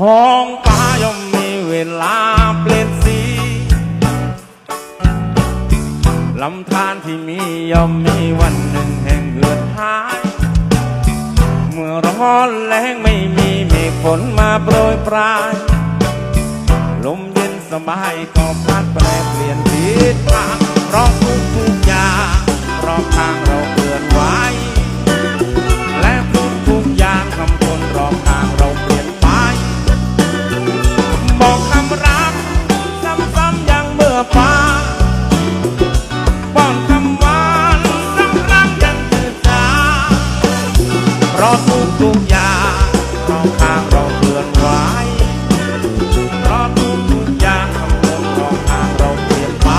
ท้องฟ้าย่อมมีเวลาเปลี่ยนสีลำธารที่มีย่อมมีวันหนึ่งแห่งเหือดหาย เมื่อร้อนแรงไม่มีเมฆฝนมาโปรยปลาย ลมเย็นสบายก็พัดแปรเปลี่ยนทิศทางเพราะทุกทุกอย่างรอบทางเรา ฟ้าป้อนคำหวานสักครั้งยังจืดจางเพราะทุกทุกอย่างรอบทางเราเคลื่อนไหวเพราะทุกทุกอย่างคำพูดรอบทางเราเปลี่ยนไป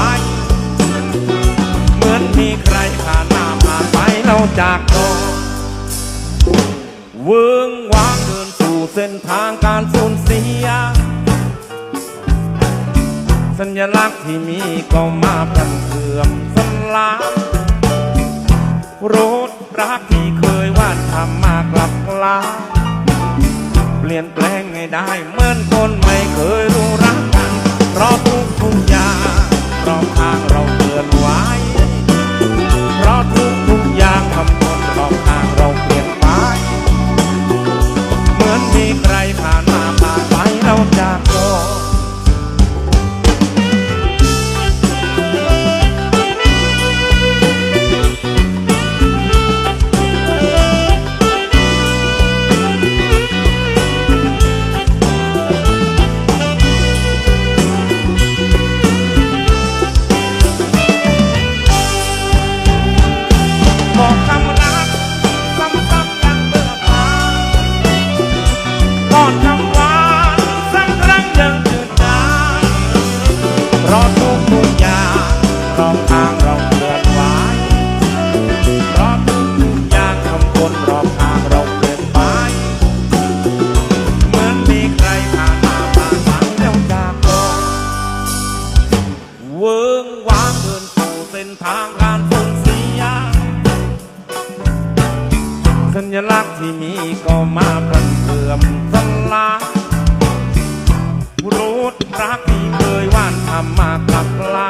เหมือนมีใครผ่านหน้าผ่านไปเราจากโลกเวิ้งว้างเดินสู่เส้นทางการสูญเสีย สัญลักษณ์ที่มีก็มาพันเสื่อมสลายรถรักที่เคยวาดทำมากลับกลายเปลี่ยนแปลงให้ได้ เวิงวางเดินสู่เส้นทางการสูญเสียสัญลักษณ์ที่มีก็มาพันเกื่อมสลายรูดรักที่เคยวาดทำมากลับลา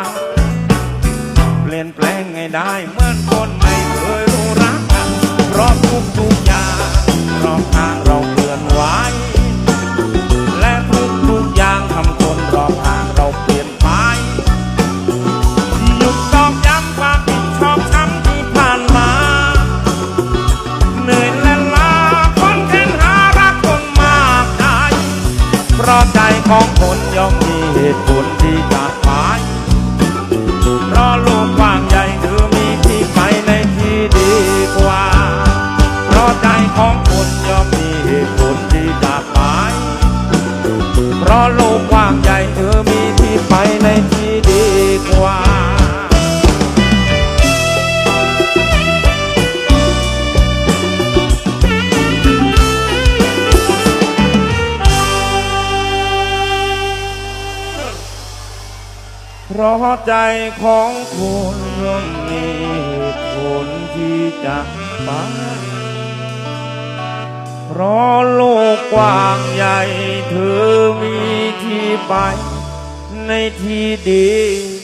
เปลี่ยนแปลงไงได้ ของคนย่อมมีเหตุผ ราะใจของคุณย่อมมีเหตุผลที่จะไปเพราะโลกกว้างใหญ่เธอมีที่ไปในที่ดี